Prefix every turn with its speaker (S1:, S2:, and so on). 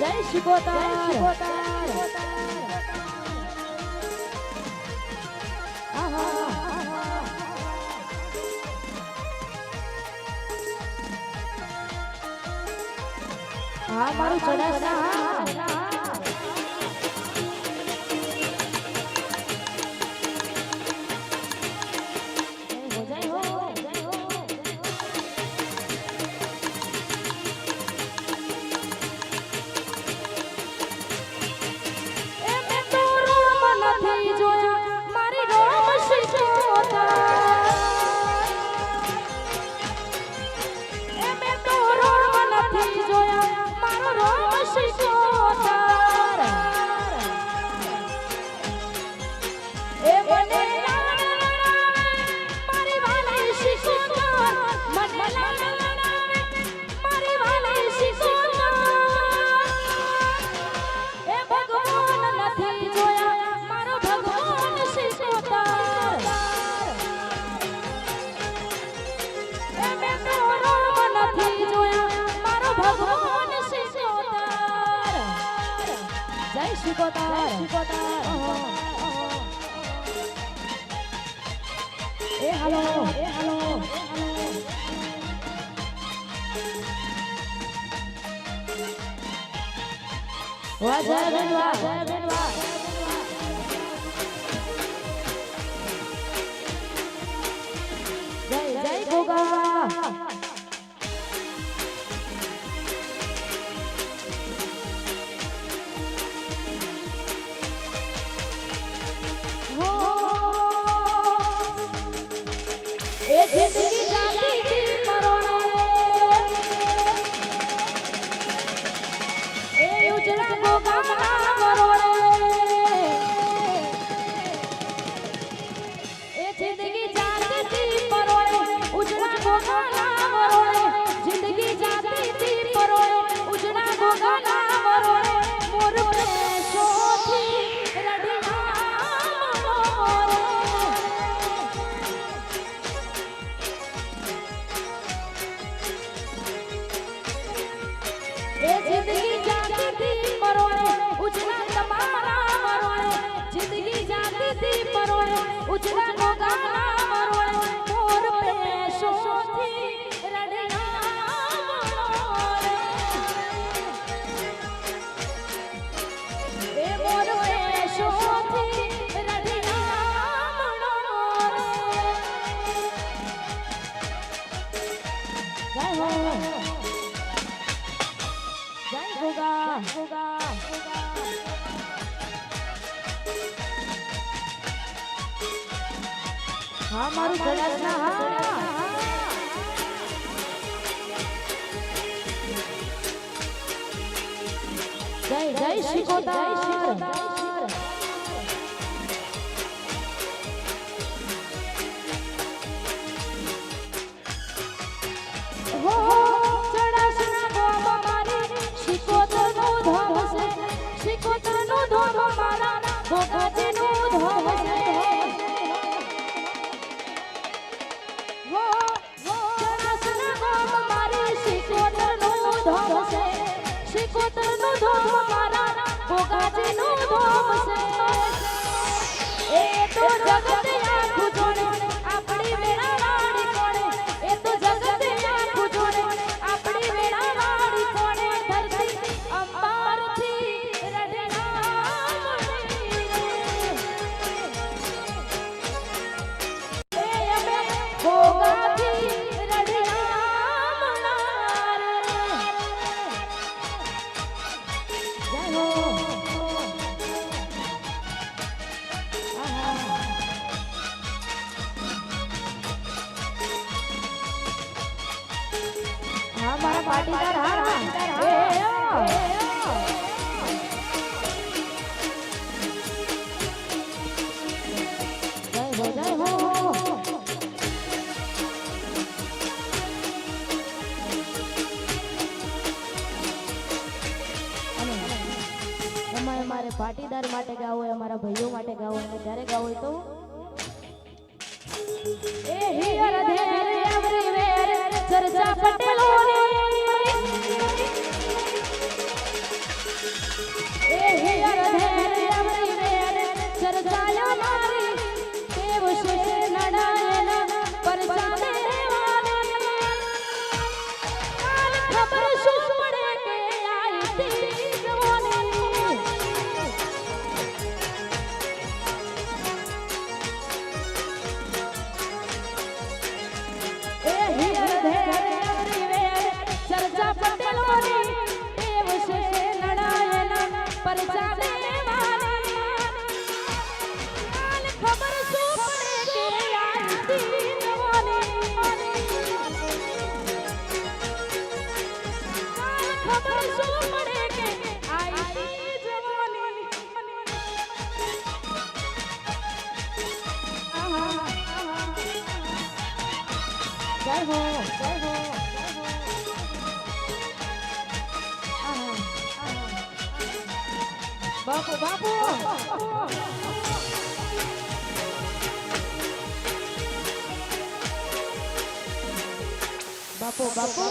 S1: જય શ્રી ગોતા હા મારું ચડાસા શિકોતાર એ હાલો એ હાલો વાહ જય ગણવા Mama. દી પરોળે ઉજળા નો ગાના મરોળે મોર પે સોથી રડના એ મોર પે સોથી જય હોગા જય હોગા અમારું ઘડાસ ના હા. જય જય શ્રી કોતા પાટીદાર હા પાટીદાર માટે ગાવું હોય અમારા ભાઈઓ માટે ગાવું હોય ત્યારે ગાવું હોય તો એ હિયર જય હો જય હો. બાપુ બાપુ બાપુ બાપુ